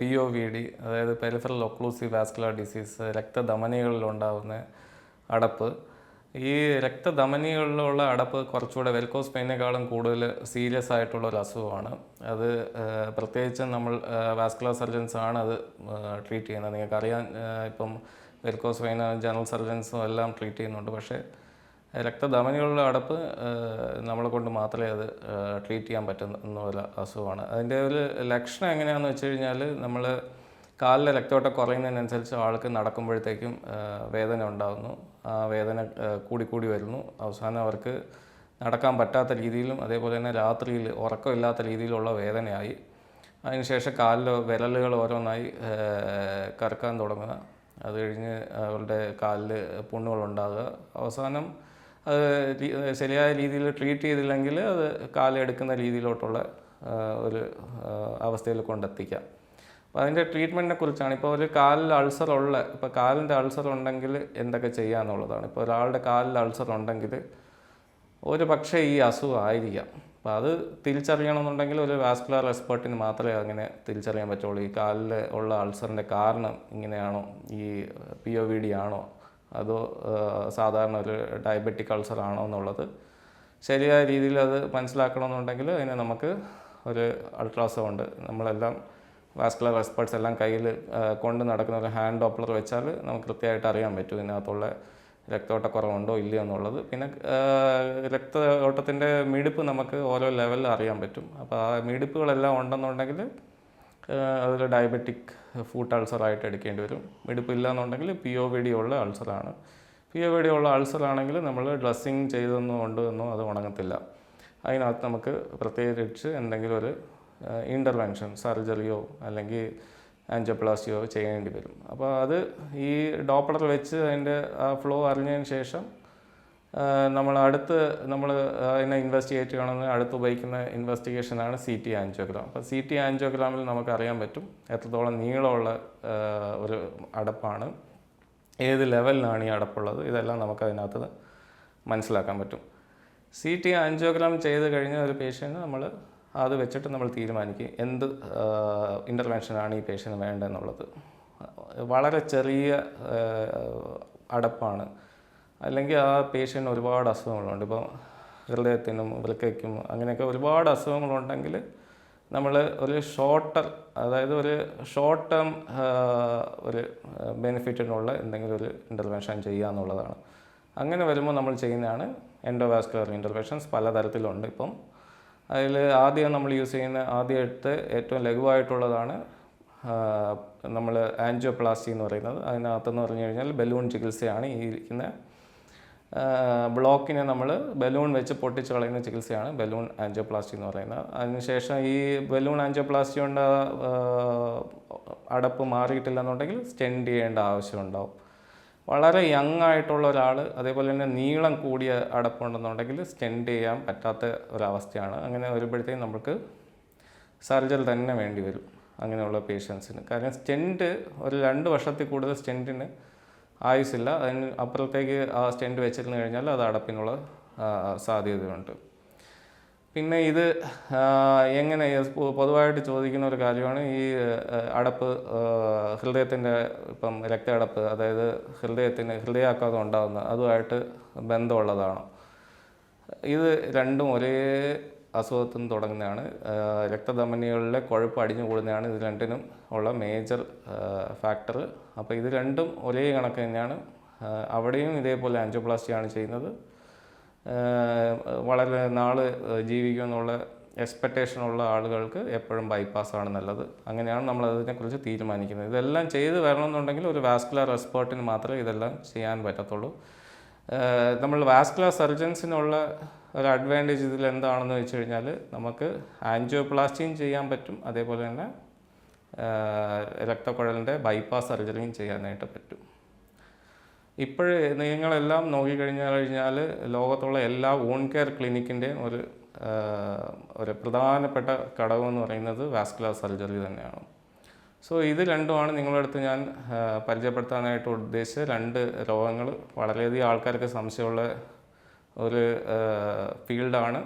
P O V D അതായത് peripheral occlusive vascular disease രക്തധമനികളിലുണ്ടാകുന്ന അടപ്പ്. ഈ രക്തധമനികളിലുള്ള അടപ്പ് കുറച്ചുകൂടെ വെൽക്കോസ് പെയിനേക്കാളും കൂടുതൽ സീരിയസ് ആയിട്ടുള്ള ഒരു അസുഖമാണ്. അത് പ്രത്യേകിച്ചും നമ്മൾ വാസ്കുലർ സർജൻസ് ആണ് അത് ട്രീറ്റ് ചെയ്യുന്നത്. നിങ്ങൾക്കറിയാം ആ, ഇപ്പം വെൽക്കോസ് പെയിൻ ജനറൽ സർജൻസും എല്ലാം ട്രീറ്റ് ചെയ്യുന്നുണ്ട്. പക്ഷേ രക്തധമനികളുടെ അടപ്പ് നമ്മളെ കൊണ്ട് മാത്രമേ അത് ട്രീറ്റ് ചെയ്യാൻ പറ്റുന്ന ഒരു അസുഖമാണ്. അതിന്റെ ഒരു ലക്ഷണം എങ്ങനെയാണെന്ന് വെച്ച് കഴിഞ്ഞാൽ നമ്മൾ കാലിലെ രക്തയോട്ടം കുറയുന്നതിനനുസരിച്ച് ആൾക്ക് നടക്കുമ്പോഴത്തേക്കും വേദന ഉണ്ടാകുന്നു ആ വേദന കൂടിക്കൂടി വരുന്നു. അവസാനം അവർക്ക് നടക്കാൻ പറ്റാത്ത രീതിയിലും അതേപോലെ തന്നെ രാത്രിയിൽ ഉറക്കമില്ലാത്ത രീതിയിലുള്ള വേദനയായി. അതിനുശേഷം കാലിലോ വിരലുകൾ ഓരോന്നായി കറക്കാൻ തുടങ്ങുക. അത് കഴിഞ്ഞ് അവരുടെ കാലിൽ പുണ്ണുകളുണ്ടാകുക അവസാനം അത് ശരിയായ രീതിയിൽ ട്രീറ്റ് ചെയ്തില്ലെങ്കിൽ അത് കാലെടുക്കുന്ന രീതിയിലോട്ടുള്ള ഒരു അവസ്ഥയിൽ കൊണ്ടെത്തിക്കാം അപ്പോൾ അതിന്റെ ട്രീറ്റ്മെന്റിനെ കുറിച്ചാണ്. ഇപ്പോൾ ഒരു കാലിൽ അൾസർ ഉള്ള ഇപ്പോൾ കാലിന്റെ അൾസർ ഉണ്ടെങ്കിൽ എന്തൊക്കെ ചെയ്യാന്നുള്ളതാണ് ഇപ്പോൾ ഒരാളുടെ കാലിൽ അൾസർ ഉണ്ടെങ്കിൽ ഒരു പക്ഷേ ഈ അസുഖം ആയിരിക്കാം. അപ്പോൾ അത് തിരിച്ചറിയണമെന്നുണ്ടെങ്കിൽ ഒരു വാസ്കുലർ എക്സ്പേർട്ടിന് മാത്രമേ അങ്ങനെ തിരിച്ചറിയാൻ പറ്റുള്ളൂ. ഈ കാലിൽ ഉള്ള അൾസറിന്റെ കാരണം ഇങ്ങനെയാണോ? ഈ പി ഒ വി ഡി ആണോ? അതോ സാധാരണ ഒരു ഡയബറ്റിക് അൾസർ ആണോ എന്നുള്ളത് ശരിയായ രീതിയിൽ അത് മനസ്സിലാക്കണമെന്നുണ്ടെങ്കിൽ അതിന് നമുക്ക് ഒരു അൾട്രാസൗണ്ട് നമ്മളെല്ലാം വാസ്കുലർ എക്സ്പേർട്സ് എല്ലാം കയ്യിൽ കൊണ്ട് നടക്കുന്ന ഒരു ഹാൻഡ് ഡോപ്ലർ വെച്ചാൽ നമുക്ക് കൃത്യമായിട്ട് അറിയാൻ പറ്റും ഇതിനകത്തുള്ള രക്തയോട്ടക്കുറവുണ്ടോ ഇല്ലയോ എന്നുള്ളത്. പിന്നെ രക്തയോട്ടത്തിന്റെ മിടിപ്പ് നമുക്ക് ഓരോ ലെവലിൽ അറിയാൻ പറ്റും. അപ്പോൾ ആ മിടിപ്പുകളെല്ലാം ഉണ്ടെന്നുണ്ടെങ്കിൽ അതൊരു ഡയബറ്റിക് ഫൂട്ട് അൾസറായിട്ട് എടുക്കേണ്ടി വരും. മിടിപ്പില്ല എന്നുണ്ടെങ്കിൽ പി ഒ വി ഡി ഉള്ള അൾസറാണ് പി ഒ വി ഡി ഉള്ള അൾസറാണെങ്കിൽ നമ്മൾ ഡ്രസ്സിങ് ചെയ്തൊന്നും കൊണ്ടൊന്നും അത് ഉണങ്ങത്തില്ല. അതിനകത്ത് നമുക്ക് പ്രത്യേകിച്ച് എന്തെങ്കിലും ഒരു ഇന്റർവെൻഷൻ സർജറിയോ അല്ലെങ്കിൽ ആൻജോപ്ലാസ്റ്റിയോ ചെയ്യേണ്ടി വരും. അപ്പോൾ അത് ഈ ഡോപ്ലർ വെച്ച് അതിന്റെ ആ ഫ്ലോ അറിഞ്ഞതിന് ശേഷം നമ്മൾ അടുത്ത് നമ്മൾ അതിനെ ഇൻവെസ്റ്റിഗേറ്റ് ചെയ്യണമെന്ന് അടുത്ത് ഉപയോഗിക്കുന്ന ഇൻവെസ്റ്റിഗേഷനാണ് സി ടി ആൻജിയോഗ്രാം അപ്പോൾ സി ടി ആൻജിയോഗ്രാമിൽ നമുക്കറിയാൻ പറ്റും എത്രത്തോളം നീളമുള്ള ഒരു അടപ്പാണ് ഏത് ലെവലിലാണ് ഈ അടപ്പുള്ളത് ഇതെല്ലാം നമുക്ക് അതിനകത്ത് മനസ്സിലാക്കാൻ പറ്റും. സി ടി ആൻജിയോഗ്രാം ചെയ്ത് കഴിഞ്ഞ ഒരു പേഷ്യന്റ് നമ്മൾ അത് വെച്ചിട്ട് നമ്മൾ തീരുമാനിക്കും എന്ത് ഇന്റർവെൻഷനാണ് ഈ പേഷ്യന്റ് വേണ്ടതെന്നുള്ളത്. വളരെ ചെറിയ അടപ്പാണ്. അല്ലെങ്കിൽ ആ പേഷ്യന്റ് ഒരുപാട് അസുഖങ്ങളുണ്ട്. ഇപ്പോൾ ഹൃദയത്തിനും വൃക്കയ്ക്കും അങ്ങനെയൊക്കെ ഒരുപാട് അസുഖങ്ങളുണ്ടെങ്കിൽ നമ്മൾ ഒരു ഷോർട്ടർ അതായത് ഒരു ഷോർട്ട് ടേം ഒരു ബെനിഫിറ്റിനുള്ള എന്തെങ്കിലും ഒരു ഇന്റർവെൻഷൻ ചെയ്യുക എന്നുള്ളതാണ്. അങ്ങനെ വരുമ്പോൾ നമ്മൾ ചെയ്യുന്നതാണ് എൻഡോവാസ്കുലർ ഇന്റർവെൻഷൻസ് പലതരത്തിലുണ്ട്. ഇപ്പം അതിൽ ആദ്യം നമ്മൾ യൂസ് ചെയ്യുന്ന ആദ്യമായിട്ട് ഏറ്റവും ലഘുവായിട്ടുള്ളതാണ് നമ്മൾ ആൻജിയോപ്ലാസ്റ്റി എന്ന് പറയുന്നത്. അതിനകത്തെന്ന് പറഞ്ഞു കഴിഞ്ഞാൽ ബലൂൺ ചികിത്സയാണ് ഈ ഇരിക്കുന്ന ബ്ലോക്കിനെ നമ്മൾ ബലൂൺ വെച്ച് പൊട്ടിച്ച് കളയുന്ന ചികിത്സയാണ് ബലൂൺ ആൻജിയോപ്ലാസ്റ്റി എന്ന് പറയുന്നത്. അതിനുശേഷം ഈ ബലൂൺ ആൻജിയോപ്ലാസ്റ്റി കൊണ്ട് അടപ്പ് മാറിയിട്ടില്ല എന്നുണ്ടെങ്കിൽ സ്റ്റെൻഡ് ചെയ്യേണ്ട ആവശ്യമുണ്ടാവും വളരെ യങ് ആയിട്ടുള്ള ഒരാൾ അതേപോലെ തന്നെ നീളം കൂടിയ അടപ്പുണ്ടെന്നുണ്ടെങ്കിൽ സ്റ്റെൻഡ് ചെയ്യാൻ പറ്റാത്ത ഒരവസ്ഥയാണ്. അങ്ങനെ വരുമ്പോഴത്തേക്കും നമുക്ക് സർജറി തന്നെ വേണ്ടി വരും. അങ്ങനെയുള്ള പേഷ്യൻസിന്. കാരണം സ്റ്റെന്റ് ഒരു രണ്ട് വർഷത്തിൽ കൂടുതൽ സ്റ്റെന്റിന് ആയുസില്ല അതിന് അപ്പുറത്തേക്ക് ആ സ്റ്റെന്റ് വെച്ചിരുന്നു കഴിഞ്ഞാൽ അത് അടപ്പിനുള്ള സാധ്യതയുണ്ട്. പിന്നെ ഇത് എങ്ങനെ പൊതുവായിട്ട് ചോദിക്കുന്ന ഒരു കാര്യമാണ്. ഈ അടപ്പ് ഹൃദയത്തിന്റെ ഇപ്പം രക്തയടപ്പ് അതായത് ഹൃദയത്തിന് ഹൃദയാഘാതം ഉണ്ടാകുന്ന അതുമായിട്ട് ബന്ധമുള്ളതാണോ. ഇത് രണ്ടും ഒരേ അസുഖത്തിൽ നിന്ന് തുടങ്ങുന്നതാണ് രക്തധമനികളിലെ കൊഴുപ്പ് അടിഞ്ഞു കൂടുന്നതാണ്. ഇത് രണ്ടിനും ഉള്ള മേജർ ഫാക്ടർ അപ്പോൾ ഇത് രണ്ടും ഒരേ കണക്ക് തന്നെയാണ്. അവിടെയും ഇതേപോലെ ആൻജിയോപ്ലാസ്റ്റിയാണ് ചെയ്യുന്നത്. വളരെ നാൾ ജീവിക്കുമെന്നുള്ള എക്സ്പെക്റ്റേഷൻ ഉള്ള ആളുകൾക്ക് എപ്പോഴും ബൈപ്പാസാണ് നല്ലത്. അങ്ങനെയാണ് നമ്മൾ അതിനെക്കുറിച്ച് തീരുമാനിക്കുന്നത്. ഇതെല്ലാം ചെയ്ത് വരണമെന്നുണ്ടെങ്കിൽ ഒരു വാസ്കുലർ എക്സ്പേർട്ടിന് മാത്രമേ ഇതെല്ലാം ചെയ്യാൻ പറ്റത്തുള്ളൂ. നമ്മൾ വാസ്കുലർ സർജൻസിനുള്ള ഒരു അഡ്വാന്റേജ് ഇതിൽ എന്താണെന്ന് വെച്ച് കഴിഞ്ഞാൽ നമുക്ക് ആൻജിയോപ്ലാസ്റ്റിയും ചെയ്യാൻ പറ്റും. അതേപോലെ തന്നെ രക്തക്കുഴലിന്റെ ബൈപ്പാസ് സർജറിയും ചെയ്യാനായിട്ട് പറ്റും. ഇപ്പോഴേ നിങ്ങളെല്ലാം നോക്കിക്കഴിഞ്ഞാൽ കഴിഞ്ഞാൽ ലോകത്തുള്ള എല്ലാ ഓൺ കെയർ ക്ലിനിക്കിന്റെയും ഒരു ഒരു പ്രധാനപ്പെട്ട ഘടകം എന്ന് പറയുന്നത് വാസ്കുലർ സർജറി തന്നെയാണ്. സോ ഇത് രണ്ടുമാണ് നിങ്ങളുടെ അടുത്ത് ഞാൻ പരിചയപ്പെടുത്താനായിട്ട് ഉദ്ദേശിച്ച രണ്ട് രോഗങ്ങൾ വളരെയധികം ആൾക്കാർക്ക് സംശയമുള്ള ഒരു ഫീൽഡാണ്.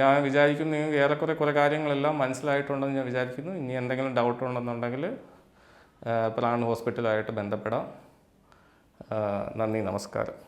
ഞാൻ വിചാരിക്കുന്നു ഏറെക്കുറെ കുറേ കാര്യങ്ങളെല്ലാം മനസ്സിലായിട്ടുണ്ടെന്ന് ഞാൻ വിചാരിക്കുന്നു. ഇനി എന്തെങ്കിലും ഡൗട്ട് ഉണ്ടെന്നുണ്ടെങ്കിൽ പ്രാൺ ഹോസ്പിറ്റലായിട്ട് ബന്ധപ്പെടാം. നന്ദി നമസ്കാരം.